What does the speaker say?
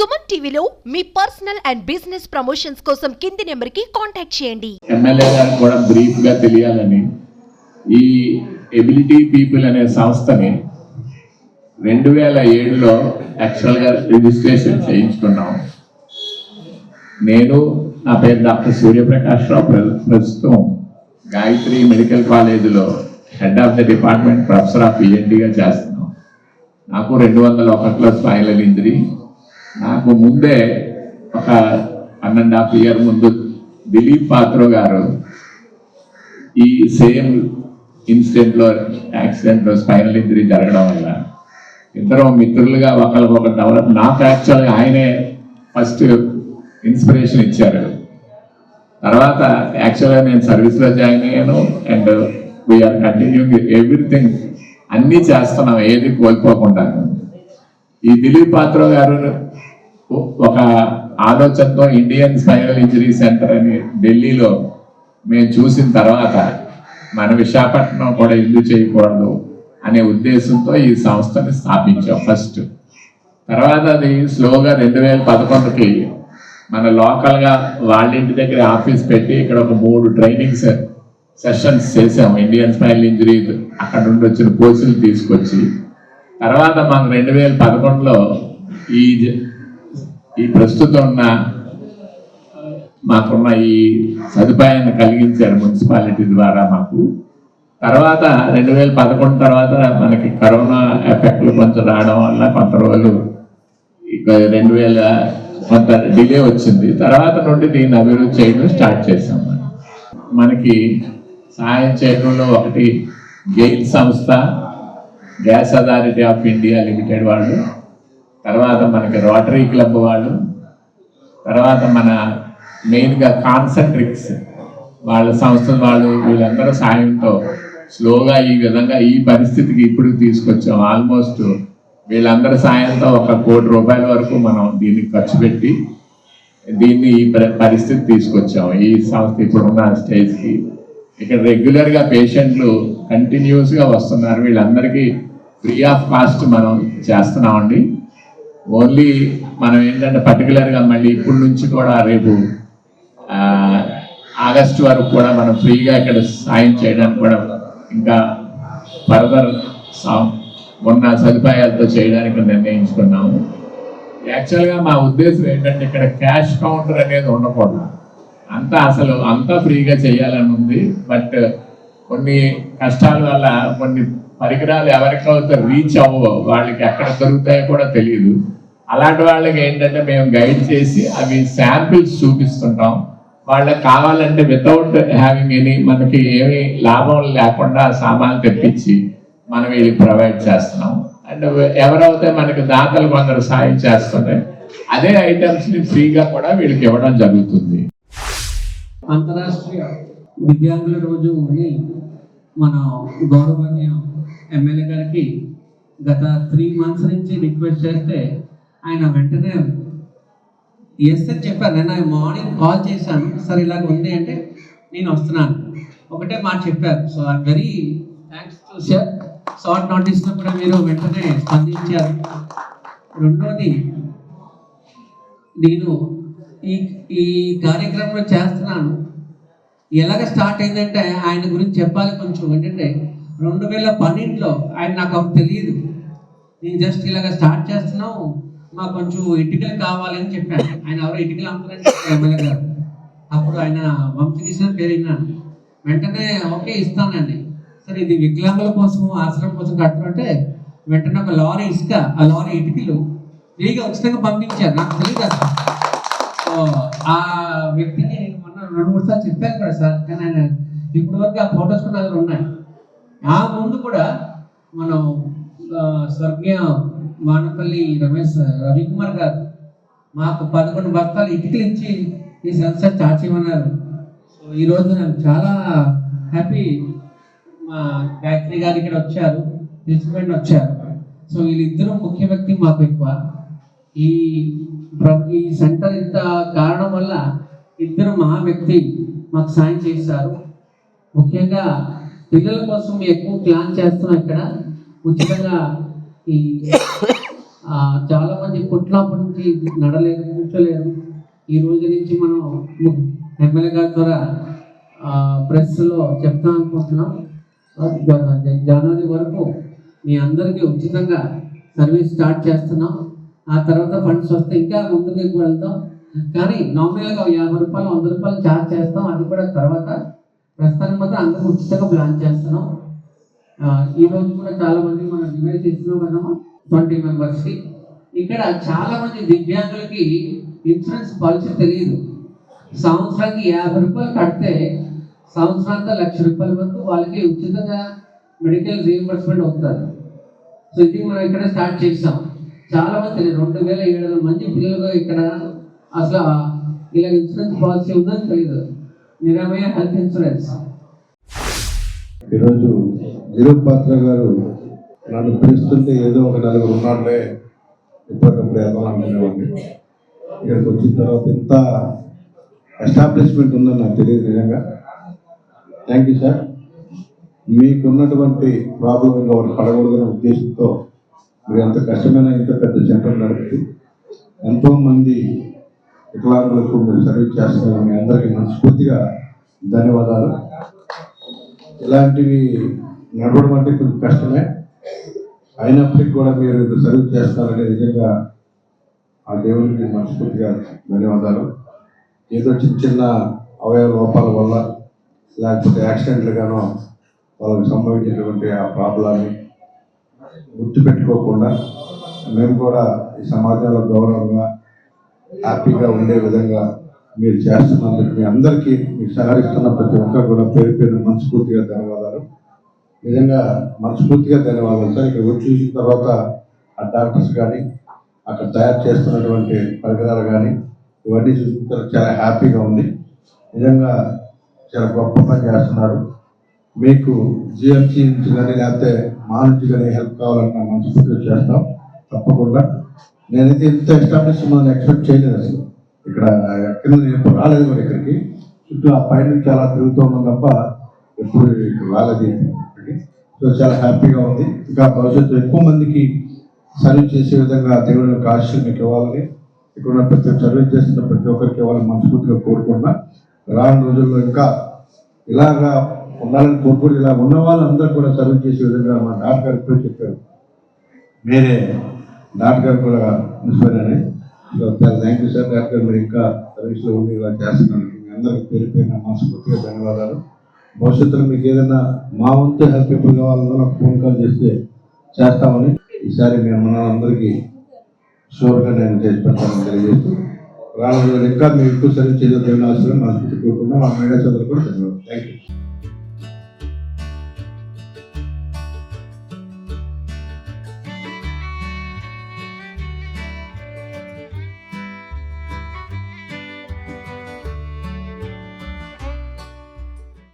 సుమన్ టీవీలో మీ personal and business promotions కోసం కింది నెంబర్కి కాంటాక్ట్ చేయండి. ఎమ్మెల్యే గారికి కూడా బ్రీఫ్గా తెలియాలని ఈ ఎబిలిటీ పీపుల్ అనే సంస్థని రెండు వేల ఏడులో యాక్చువల్గా రిజిస్ట్రేషన్ చేయించుకున్నాం. నేను నా పేరు డాక్టర్ సూర్యప్రకాష్ రావు ప్రస్తుతం గాయత్రి మెడికల్ కాలేజీలో head of the department professor of ఈఎన్టీగా చేస్తున్నాం. నాకు రెండు వందల ఒకటిలో స్పైనల్ ఇంజరీ నాకు ముందే ఒక వన్ అండ్ హాఫ్ ఇయర్ ముందు దిలీప్ పాత్రో గారు ఈ సేమ్ ఇన్సిడెంట్లో యాక్సిడెంట్లో యాక్సిడెంట్ స్పైనల్ ఇంజరీ జరగడం వల్ల ఇద్దరు మిత్రులుగా ఒకరికొకరు డెవలప్ నాకు యాక్చువల్గా ఆయనే ఫస్ట్ ఇన్స్పిరేషన్ ఇచ్చారు. తర్వాత యాక్చువల్గా నేను సర్వీస్లో జాయిన్ అయ్యాను అండ్ వీఆర్ కంటిన్యూయింగ్ ఎవ్రీథింగ్ అన్నీ చేస్తున్నాం ఏది కోల్పోకుండా ఈ దిలీప్ పాత్ర గారు ఒక ఆలోచనతో ఇండియన్ స్పైరల్ ఇంజరీ సెంటర్ అని ఢిల్లీలో మేము చూసిన తర్వాత మన విశాఖపట్నం కూడా ఇల్లు చేయకూడదు అనే ఉద్దేశంతో ఈ సంస్థని స్థాపించాం ఫస్ట్. తర్వాత అది స్లోగా రెండు వేల పదకొండుకి మన లోకల్గా వాళ్ళ ఇంటి దగ్గర ఆఫీస్ పెట్టి ఇక్కడ ఒక మూడు ట్రైనింగ్ సెషన్స్ చేసాం ఇండియన్ స్మైల్ ఇంజరీ అక్కడ నుండి వచ్చిన కోర్సులు తీసుకొచ్చి తర్వాత మాకు రెండు వేల పదకొండులో ఈ జ- ఈ ప్రస్తుతం ఉన్న మాకున్న ఈ సదుపాయాన్ని కలిగించారు మున్సిపాలిటీ ద్వారా మాకు. తర్వాత రెండు వేల పదకొండు తర్వాత మనకి కరోనా ఎఫెక్ట్లు కొంచెం రావడం వల్ల కొంత రోజులు ఇక రెండు వేల కొంత డిలే వచ్చింది. తర్వాత నుండి దీన్ని అభివృద్ధి చేయడం స్టార్ట్ చేసాం మనకి సహాయం చేయడంలో ఒకటి గెయిల్ సంస్థ gas authority of India limited వాళ్ళు తర్వాత మనకి రోటరీ క్లబ్ వాళ్ళు తర్వాత మన మెయిన్గా కాన్సన్ట్రిక్స్ వాళ్ళ సంస్థ వాళ్ళు వీళ్ళందరూ సాయంతో స్లోగా ఈ విధంగా ఈ పరిస్థితికి ఇప్పుడు తీసుకొచ్చాం. ఆల్మోస్ట్ వీళ్ళందరి సాయంతో ఒక కోటి రూపాయల వరకు మనం దీన్ని ఖర్చు పెట్టి దీన్ని ఈ పరి- పరిస్థితి తీసుకొచ్చాం. ఈ సంస్థ ఇప్పుడున్న స్టేజ్కి. ఇక్కడ రెగ్యులర్గా పేషెంట్లు కంటిన్యూస్గా వస్తున్నారు. వీళ్ళందరికీ ఫ్రీ ఆఫ్ కాస్ట్ మనం చేస్తున్నామండి. ఓన్లీ మనం ఏంటంటే పర్టికులర్గా మళ్ళీ ఇప్పటి నుంచి కూడా రేపు ఆగస్టు వరకు కూడా మనం ఫ్రీగా ఇక్కడ సాయం చేయడానికి కూడా ఇంకా ఫర్దర్ ఉన్న సదుపాయాలతో చేయడానికి నిర్ణయించుకున్నాము. యాక్చువల్గా మా ఉద్దేశం ఏంటంటే ఇక్కడ క్యాష్ కౌంటర్ అనేది ఉండకూడదు. అంతా అసలు అంతా ఫ్రీగా చేయాలని ఉంది. బట్ కొన్ని కష్టాల వల్ల కొన్ని పరికరాలు ఎవరికైతే రీచ్ అవ్వవు. వాళ్ళకి ఎక్కడ దొరుకుతాయో కూడా తెలియదు అలాంటి వాళ్ళకి ఏంటంటే మేము గైడ్ చేసి అవి శాంపిల్స్ చూపిస్తుంటాం. వాళ్ళకి కావాలంటే వితౌట్ హ్యావింగ్ ఎనీ మనకి ఏమి లాభం లేకుండా సామాన్లు తెప్పించి మనం వీళ్ళకి ప్రొవైడ్ చేస్తున్నాం. అండ్ ఎవరైతే మనకి దాతలు కొందరు సాయం చేస్తుంటే అదే ఐటమ్స్ని ఫ్రీగా కూడా వీళ్ళకి ఇవ్వడం జరుగుతుంది. అంతరాష్ట్రీయ దివ్యాంగుల రోజు మన గౌరవనీయ ఎమ్మెల్యే గారికి గత త్రీ మంత్స్ నుంచి రిక్వెస్ట్ చేస్తే ఆయన వెంటనే ఎస్ అని చెప్పారు. నేను మార్నింగ్ కాల్ చేశాను. సార్ ఇలాగ ఉంది అంటే నేను వస్తున్నాను. ఒకటే మాట చెప్పారు. So I'm very thanks to sir short నోటీస్లో కూడా మీరు వెంటనే స్పందించారు. రెండోది నేను ఈ ఈ కార్యక్రమంలో చేస్తున్నాను. ఎలాగ స్టార్ట్ అయిందంటే ఆయన గురించి చెప్పాలి కొంచెం. ఏంటంటే రెండు వేల పన్నెండులో ఆయన నాకు అప్పుడు తెలియదు నేను జస్ట్ ఇలాగ స్టార్ట్ చేస్తున్నాం మాకు కొంచెం ఇటుకలు కావాలని చెప్పాను ఆయన ఎవరో ఇటుకలు అమ్ముతారని ఎమ్మెల్యే గారు. అప్పుడు ఆయన వంశకృష్ణ పేరు విన్నాను. వెంటనే ఓకే ఇస్తానండి. సరే ఇది వికలాంగుల కోసం ఆశ్రమం కోసం కట్టుకుంటే వెంటనే ఒక లారీ ఇసుక ఆ లారీ ఇటుకలు ఫ్రీగా ఉచితంగా పంపించారు. నాకు తెలియదు అసలు. ఆ వ్యక్తికి మొన్న రెండు మూడు సార్లు చెప్పాను కూడా సార్. కానీ ఆయన ఇప్పటి వరకు ఆ ఫొటోస్ కూడా అందులో ఉన్నాయి. ఆ ముందు కూడా మనం స్వర్గీయ మానపల్లి రమేష్ రవికుమార్ గారు మాకు పదకొండు బస్తాలు ఇటుకలు ఇచ్చి ఈ సంస్థ చాచిమన్నారు సో ఈరోజు నాకు చాలా హ్యాపీ మా గాయత్రి గారు ఇక్కడ వచ్చారు ప్రిన్సిపెంట్ వచ్చారు. సో వీళ్ళిద్దరూ ముఖ్య వ్యక్తి మాకు ఎక్కువ. ఈ ఈ సెంటర్ ఇంత కారణం వల్ల ఇద్దరు మహా వ్యక్తి మాకు సాయం చేశారు. ముఖ్యంగా పిల్లల కోసం ఎక్కువ ప్లాన్ చేస్తున్నాం ఇక్కడ. ఉచితంగా ఈ చాలా మంది పుట్టినప్పటి నుంచి నడలేరు కూర్చోలేరు ఈ రోజు నుంచి మనం ఎమ్మెల్యే గారి ద్వారా ప్రెస్లో చెప్తాం అనుకుంటున్నాం. జనవరి వరకు మీ అందరికీ ఉచితంగా సర్వీస్ స్టార్ట్ చేస్తున్నాం. ఆ తర్వాత ఫండ్స్ వస్తే ఇంకా ముందుకు వెళ్తాం. కానీ నామినల్గా యాభై రూపాయలు వంద రూపాయలు ఛార్జ్ చేస్తాం. అది కూడా తర్వాత. ప్రస్తుతానికి మాత్రం అందరూ ఉచితంగా ప్లాన్ చేస్తున్నాం. ఈ రోజు కూడా చాలా మంది మనం డివైడ్ చేస్తున్నాం కదమ్మా ట్వంటీ మెంబర్స్కి ఇక్కడ చాలా మంది దివ్యాంగులకి ఇన్సూరెన్స్ పాలసీ తెలియదు. సంవత్సరానికి యాభై రూపాయలు కడితే సంవత్సరాంతా లక్ష రూపాయల వరకు వాళ్ళకి ఉచితంగా మెడికల్ రీఎంబర్స్మెంట్ అవుతారు. సో ఇది మనం ఇక్కడ స్టార్ట్ చేసాం. చాలా మంది రెండు వేల ఏడు వందల మంది పిల్లలు ఇక్కడ అసలు ఇలా ఇన్సూరెన్స్ పాలసీ ఉందని తెలియదు. Niramaya health insurance. ఈరోజు నిరూప్ పాత్ర గారు నన్ను పిలుస్తుంటే ఏదో ఒక నలుగురు ఉన్నాడులే ఎప్పటికప్పుడు వెళ్దాం అనుకునేవాడిని ఇక్కడికి వచ్చిన తర్వాత ఇంత ఎస్టాబ్లిష్మెంట్ ఉందని నాకు తెలియదు నిజంగా. థ్యాంక్ యూ సార్ మీకున్నటువంటి ప్రాబ్లం ఇంకా పడకూడదనే ఉద్దేశంతో మీరు ఎంత కష్టమైన ఇంత పెద్ద సెంటర్ నడిపి ఎంతోమంది వికలాంగులకు మీరు సర్వీస్ చేస్తున్నారు మీ అందరికీ మనస్ఫూర్తిగా ధన్యవాదాలు. ఇలాంటివి నడవడం అంటే కొంచెం కష్టమే. అయినప్పటికీ కూడా మీరు ఇంత సర్వీస్ చేస్తారంటే నిజంగా ఆ దేవునికి మనస్ఫూర్తిగా ధన్యవాదాలు. ఏదో చిన్న చిన్న అవయవ లోపాల వల్ల లేకపోతే యాక్సిడెంట్లుగానో వాళ్ళకి సంభవించినటువంటి ఆ ప్రాబ్లాన్ని గుర్తుపెట్టుకోకుండా మేము కూడా ఈ సమాజంలో గౌరవంగా హ్యాపీగా ఉండే విధంగా మీరు చేస్తున్నందుకు మీ అందరికీ మీరు సహకరిస్తున్న ప్రతి ఒక్కరు కూడా పేరు పేరు మనస్ఫూర్తిగా ధన్యవాదాలు. నిజంగా మనస్ఫూర్తిగా ధన్యవాదాలు సార్. ఇక్కడ వచ్చి చూసిన తర్వాత ఆ డాక్టర్స్ కానీ అక్కడ తయారు చేస్తున్నటువంటి పరికరాలు కానీ ఇవన్నీ చూసిన తర్వాత చాలా హ్యాపీగా ఉంది. నిజంగా చాలా గొప్ప పని చేస్తున్నారు. మీకు జిఎంసీ నుంచి కానీ లేకపోతే మా నుంచి కానీ హెల్ప్ కావాలన్నా మనస్ఫూర్తిగా చేస్తాం. తప్పకుండా. నేనైతే ఇంత ఎస్టాబ్లిష్మెంట్ ఎక్స్పెక్ట్ చేయలేదు అసలు. ఇక్కడ ఎక్కడ నేను ఎప్పుడు రాలేదు కూడా ఇక్కడికి. చుట్టూ ఆ పైన నుంచి అలా తిరుగుతూ ఉన్నాం తప్ప ఎప్పుడు రాలేదు ఇక్కడికి సో చాలా హ్యాపీగా ఉంది. ఇంకా భవిష్యత్తు ఎక్కువ మందికి సర్వీస్ చేసే విధంగా దేవుని యొక్క ఆశీస్సులు మీకు ఇవ్వాలని ఇక్కడ ఉన్న ప్రతి సర్వీస్ చేస్తున్న ప్రతి ఒక్కరికి ఇవ్వాలని మనస్ఫూర్తిగా కోరుకుంటున్నా. రాను రోజుల్లో ఇంకా ఇలాగా ఉండాలని కోరుకుంటూ ఇలా ఉన్న వాళ్ళందరూ కూడా సర్వీస్ చేసే విధంగా మా డాక్టర్ గారు ఇప్పుడే చెప్పారు. వేరే డాక్టర్ గారు కూడా మున్సిపల్ అని థ్యాంక్ యూ సార్ డాక్టర్ గారు మీరు ఇంకా సర్వీస్లో ఉండి ఇలా చేస్తున్నాను మీ అందరికీ పేరు పేరున మనస్ఫూర్తిగా ధన్యవాదాలు. భవిష్యత్తులో మీకు ఏదైనా మా వంతు హెల్ప్ ఎప్పుడు కావాలన్నా నాకు ఫోన్ కాల్ చేస్తే చేస్తామని ఈసారి మేము మన అందరికీ షూర్గా నేను చేసి పెట్టాలని తెలియజేస్తూ రానున్న ఇంకా మీరు ఎక్కువ సర్వీస్ చేసే దేవుని ఆశ్రయం మనస్ఫూర్తి కోరుకుంటున్నాం మా మీడియా చదువులు కూడా ధన్యవాదాలు. Thank you